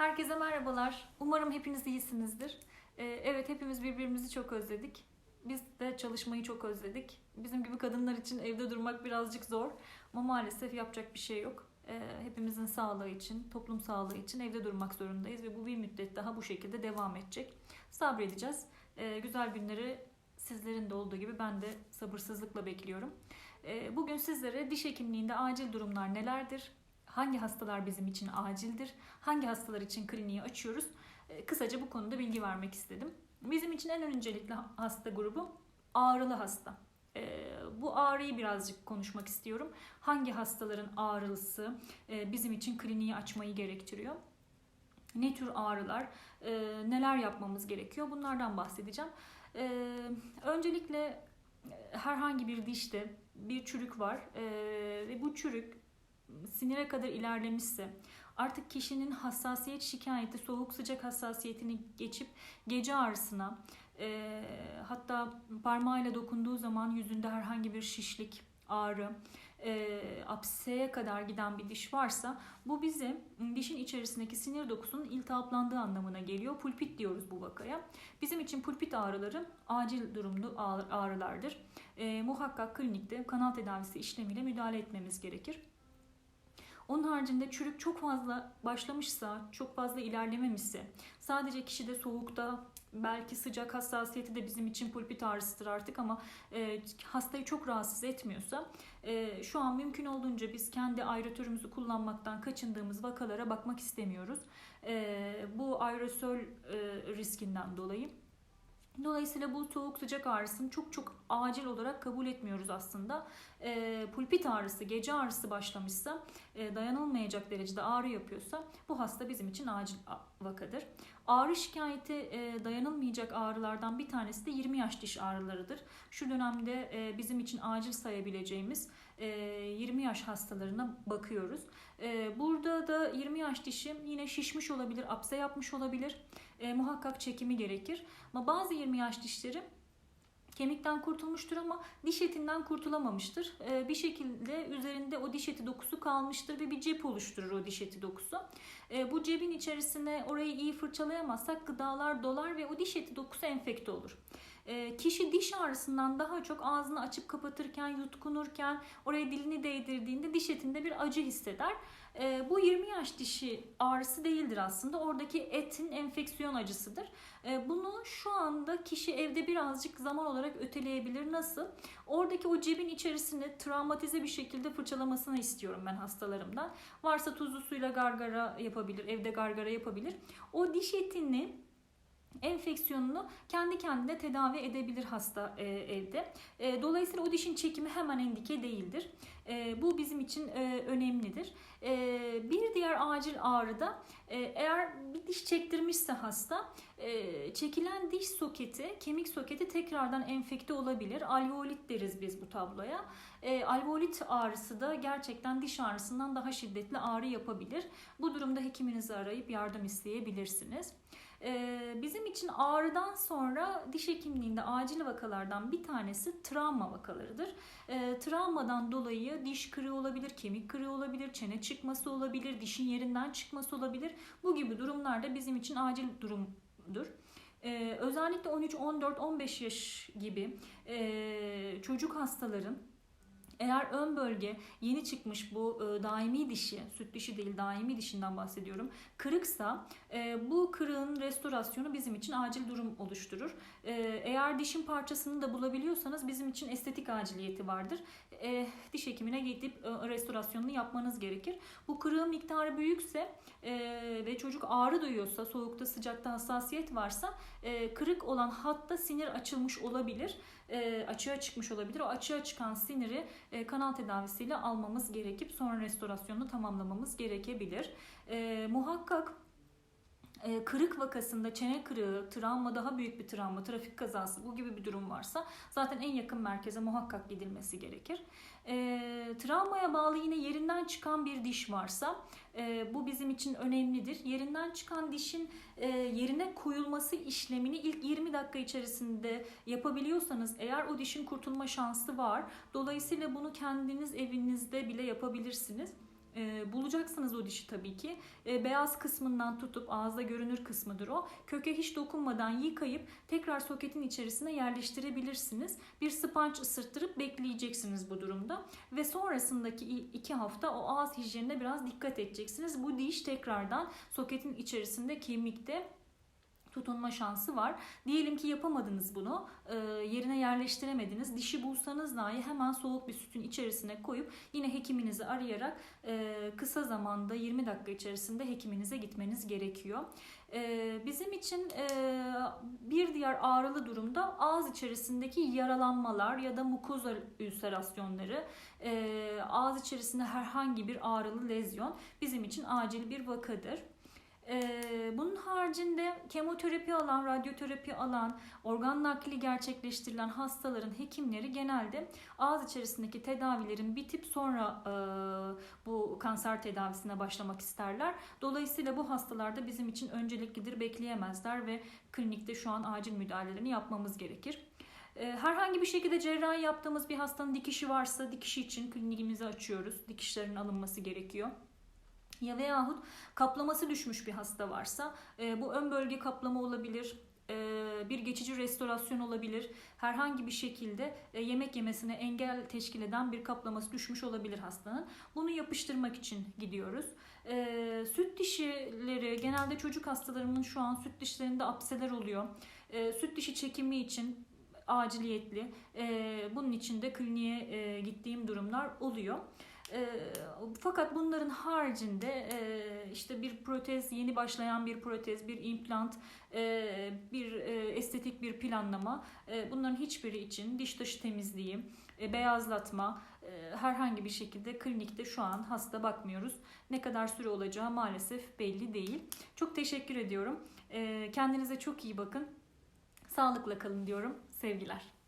Herkese merhabalar. Umarım hepiniz iyisinizdir. Ee, evet hepimiz birbirimizi çok özledik. Biz de çalışmayı çok özledik. Bizim gibi kadınlar için evde durmak birazcık zor. Ama maalesef yapacak bir şey yok. Ee, hepimizin sağlığı için, toplum sağlığı için evde durmak zorundayız. Ve bu bir müddet daha bu şekilde devam edecek. Sabredeceğiz. Ee, güzel günleri sizlerin de olduğu gibi ben de sabırsızlıkla bekliyorum. Bugün sizlere diş hekimliğinde acil durumlar nelerdir? Hangi hastalar bizim için acildir? Hangi hastalar için kliniği açıyoruz? Ee, Kısaca bu konuda bilgi vermek istedim. Bizim için en öncelikli hasta grubu ağrılı hasta. Ee, Bu ağrıyı birazcık konuşmak istiyorum. Hangi hastaların ağrılısı e, bizim için kliniği açmayı gerektiriyor? Ne tür ağrılar, e, neler yapmamız gerekiyor? Bunlardan bahsedeceğim. Öncelikle e, herhangi bir dişte bir çürük var e, ve bu çürük sinire kadar ilerlemişse artık kişinin hassasiyet şikayeti soğuk sıcak hassasiyetini geçip gece ağrısına e, hatta parmağıyla dokunduğu zaman yüzünde herhangi bir şişlik ağrı e, apseye kadar giden bir diş varsa bu bize dişin içerisindeki sinir dokusunun iltihaplandığı anlamına geliyor. Pulpit diyoruz bu vakaya. Bizim için pulpit ağrıları acil durumlu ağrı- ağrılardır. E, muhakkak klinikte kanal tedavisi işlemiyle müdahale etmemiz gerekir. Onun haricinde çürük çok fazla başlamışsa, çok fazla ilerlememişse, sadece kişide soğukta belki sıcak hassasiyeti de bizim için pulpit ağrısıdır artık ama e, hastayı çok rahatsız etmiyorsa e, şu an mümkün olduğunca biz kendi aeratörümüzü kullanmaktan kaçındığımız vakalara bakmak istemiyoruz. E, bu aerosol e, riskinden dolayı. Dolayısıyla bu soğuk sıcak ağrısını çok çok acil olarak kabul etmiyoruz aslında. E, pulpit ağrısı, gece ağrısı başlamışsa, e, dayanılmayacak derecede ağrı yapıyorsa bu hasta bizim için acil vakadır. Ağrı şikayeti e, dayanılmayacak ağrılardan bir tanesi de 20 yaş diş ağrılarıdır. Şu dönemde e, bizim için acil sayabileceğimiz e, 20 yaş hastalarına bakıyoruz. E, burada da 20 yaş dişi yine şişmiş olabilir, apse yapmış olabilir. E, muhakkak çekimi gerekir. Ama bazı 20 yaş dişleri kemikten kurtulmuştur ama diş etinden kurtulamamıştır. Ee, bir şekilde üzerinde o diş eti dokusu kalmıştır ve bir cep oluşturur o diş eti dokusu. Ee, bu cebin içerisine orayı iyi fırçalayamazsak gıdalar dolar ve o diş eti dokusu enfekte olur. Ee, kişi diş ağrısından daha çok ağzını açıp kapatırken, yutkunurken, oraya dilini değdirdiğinde diş etinde bir acı hisseder. Ee, bu 20 yaş dişi ağrısı değildir aslında. Oradaki etin enfeksiyon acısıdır. Ee, bunu şu anda kişi evde birazcık zaman olarak öteleyebilir. Nasıl? Oradaki o cebin içerisinde travmatize bir şekilde fırçalamasını istiyorum ben hastalarımdan. Varsa tuzlu suyla gargara yapabilir, evde gargara yapabilir. O diş etini enfeksiyonunu kendi kendine tedavi edebilir hasta e, evde. E, dolayısıyla o dişin çekimi hemen endike değildir. E, bu bizim için e, önemlidir. E, bir diğer acil ağrıda e, eğer bir diş çektirmişse hasta e, çekilen diş soketi, kemik soketi tekrardan enfekte olabilir. Alveolit deriz biz bu tabloya. E, alveolit ağrısı da gerçekten diş ağrısından daha şiddetli ağrı yapabilir. Bu durumda hekiminizi arayıp yardım isteyebilirsiniz. Ee, Bizim için ağrıdan sonra diş hekimliğinde acil vakalardan bir tanesi travma vakalarıdır. Ee, Travmadan dolayı diş kırığı olabilir, kemik kırığı olabilir, çene çıkması olabilir, dişin yerinden çıkması olabilir. Bu gibi durumlarda bizim için acil durumdur. Ee, özellikle 13, 14, 15 yaş gibi e, çocuk hastaların eğer ön bölge yeni çıkmış bu e, daimi dişi, süt dişi değil daimi dişinden bahsediyorum. Kırıksa e, bu kırığın restorasyonu bizim için acil durum oluşturur. E, eğer dişin parçasını da bulabiliyorsanız bizim için estetik aciliyeti vardır. Diş hekimine gidip restorasyonunu yapmanız gerekir. Bu kırığın miktarı büyükse ve çocuk ağrı duyuyorsa, soğukta sıcakta hassasiyet varsa kırık olan hatta sinir açılmış olabilir. Açığa çıkmış olabilir. O açığa çıkan siniri e, kanal tedavisiyle almamız gerekip sonra restorasyonunu tamamlamamız gerekebilir. E, muhakkak e, kırık vakasında çene kırığı, travma daha büyük bir travma, trafik kazası bu gibi bir durum varsa zaten en yakın merkeze muhakkak gidilmesi gerekir. E, travmaya bağlı yine yerinden çıkan bir diş varsa e, bu bizim için önemlidir. Yerinden çıkan dişin e, yerine koyulması işlemini ilk 20 dakika içerisinde yapabiliyorsanız eğer o dişin kurtulma şansı var. Dolayısıyla bunu kendiniz evinizde bile yapabilirsiniz. E, bulacaksınız o dişi tabii ki. E, beyaz kısmından tutup ağızda görünür kısmıdır o. Köke hiç dokunmadan yıkayıp tekrar soketin içerisine yerleştirebilirsiniz. Bir spanç ısırttırıp bekleyeceksiniz bu durumda. Ve sonrasındaki iki hafta o ağız hijyenine biraz dikkat edeceksiniz. Bu diş tekrardan soketin içerisinde kemikte tutunma şansı var. Diyelim ki yapamadınız bunu, e, yerine yerleştiremediniz. Dişi bulsanız dahi hemen soğuk bir sütün içerisine koyup yine hekiminizi arayarak e, kısa zamanda 20 dakika içerisinde hekiminize gitmeniz gerekiyor. E, bizim için e, bir diğer ağrılı durumda ağız içerisindeki yaralanmalar ya da mukoza ülserasyonları, e, ağız içerisinde herhangi bir ağrılı lezyon bizim için acil bir vakadır. Bunun haricinde kemoterapi alan, radyoterapi alan, organ nakli gerçekleştirilen hastaların hekimleri genelde ağız içerisindeki tedavilerin bitip sonra bu kanser tedavisine başlamak isterler. Dolayısıyla bu hastalarda bizim için önceliklidir, bekleyemezler ve klinikte şu an acil müdahalelerini yapmamız gerekir. Herhangi bir şekilde cerrahi yaptığımız bir hastanın dikişi varsa dikişi için klinikimizi açıyoruz. Dikişlerin alınması gerekiyor. Ya veyahut kaplaması düşmüş bir hasta varsa e, bu ön bölge kaplama olabilir, e, bir geçici restorasyon olabilir. Herhangi bir şekilde e, yemek yemesine engel teşkil eden bir kaplaması düşmüş olabilir hastanın. Bunu yapıştırmak için gidiyoruz. E, süt dişileri genelde çocuk hastalarımın şu an süt dişlerinde apseler oluyor. Süt dişi çekimi için aciliyetli. Bunun için de kliniğe gittiğim durumlar oluyor. Fakat bunların haricinde e, işte bir protez, yeni başlayan bir protez, bir implant, e, bir e, estetik bir planlama e, bunların hiçbiri için diş taşı temizliği, e, beyazlatma e, herhangi bir şekilde klinikte şu an hasta bakmıyoruz. Ne kadar süre olacağı maalesef belli değil. Çok teşekkür ediyorum. E, kendinize çok iyi bakın. Sağlıkla kalın diyorum. Sevgiler.